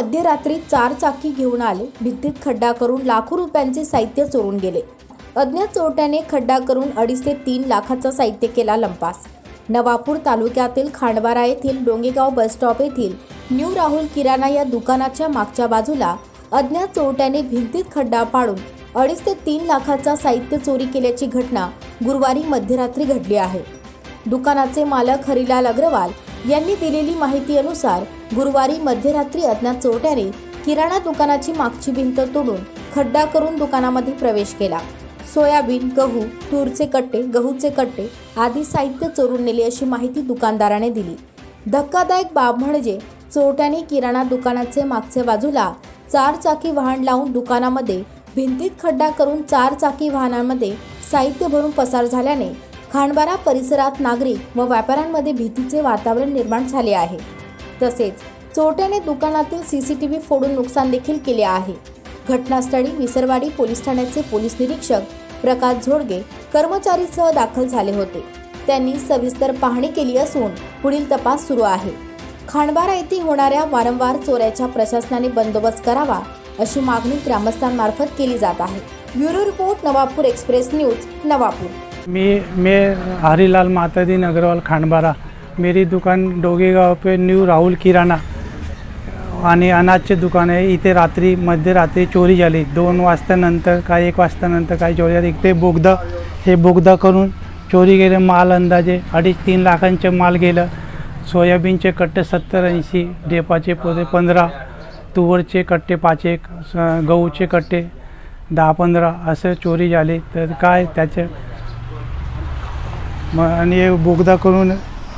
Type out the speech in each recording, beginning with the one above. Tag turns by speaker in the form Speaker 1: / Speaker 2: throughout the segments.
Speaker 1: मध्यरात्री चार चाकी घेऊन आले. भिंतीत खड्डा करून लाखो रुपयांचे साहित्य चोरून गेले. अज्ञात चोरट्याने खड्डा करून अडीच ते तीन लाखाचा साहित्य केला लंपास. नवापूर तालुक्यातील खांडवारा येथील डोंगेगाव बसस्टॉप येथील न्यू राहुल किराणा या दुकानाच्या मागच्या बाजूला अज्ञात चोरट्याने भिंतीत खड्डा पाडून अडीच ते तीन लाखाचा साहित्य चोरी केल्याची घटना गुरुवारी मध्यरात्री घडली आहे. दुकानाचे मालक हरिलाल अग्रवाल यांनी दिलेली माहिती अनुसार गुरुवारी मध्यरात्री अज्ञात चोरट्याने किराणा दुकानाची मागची भिंत तोडून खड्डा करून दुकानामध्ये प्रवेश केला. सोयाबीन गहू तूरचे कट्टे गहूचे कट्टे आदी साहित्य चोरून नेले अशी माहिती दुकानदाराने दिली. धक्कादायक बाब म्हणजे चोरट्याने किराणा दुकानाचे मागच्या बाजूला चार चाकी वाहन लावून दुकानामध्ये भिंतीत खड्डा करून चार चाकी वाहनांमध्ये साहित्य भरून पसार झाल्याने खांडबारा परिसरात नागरिक व व्यापाऱ्यांमध्ये भीतीचे वातावरण निर्माण झाले आहे. तसेच चोरट्याने दुकानातील सीसीटीव्ही फोडून नुकसान देखील केले आहे. घटनास्थळी विसरवाडी पोलीस ठाण्याचे पोलीस निरीक्षक प्रकाश झोडगे कर्मचारीसह दाखल झाले होते. त्यांनी सविस्तर पाहणी केली असून पुढील तपास सुरू आहे. खांडबारा येथे होणाऱ्या वारंवार चोऱ्याच्या प्रशासनाने बंदोबस्त करावा अशी मागणी ग्रामस्थांमार्फत केली जात आहे. Bureau report Navapur express news Navapur.
Speaker 2: मी मैं हरीलाल मातादीन अग्रवाल खांडबारा. मेरी दुकान डोगेगाव पे न्यू राहुल किराणा आणि अनाजचे दुकान आहे. इथे रात्री मध्यरात्री चोरी झाली. दोन वाजतानंतर काय एक वाजतानंतर काय चोरी झाली. इथे बोगदा हे बोगदा करून चोरी गेले माल अंदाजे अडीच तीन लाखांचे माल गेलं. सोयाबीनचे कट्टे सत्तर ऐंशी डेपाचे पोते पंधरा तुवरचे कट्टे पाच एक स- गहूचे कट्टे दहा पंधरा असं चोरी झाली. तर काय त्याचे मग आणि बोगदा करून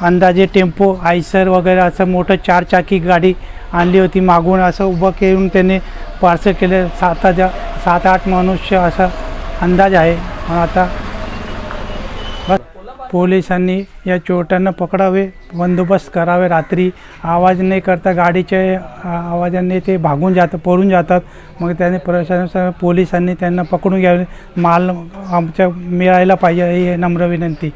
Speaker 2: अंदाजे टेम्पो आयसर वगैरे असं मोठं चार चाकी गाडी आणली होती. मागून असं उभं करून त्याने पार्सल केलं. सात हजार सात आठ मनुष्य असा अंदाज आहे. आता बस पोलिसांनी या चोरट्यांना पकडावे बंदोबस्त करावे. रात्री आवाज नाही करता गाडीच्या आवाजाने ते भागून जातात पळून जातात. मग त्याने प्रशासन पोलिसांनी त्यांना पकडून घ्यावे. माल आमच्या मिळायला पाहिजे ही नम्र विनंती.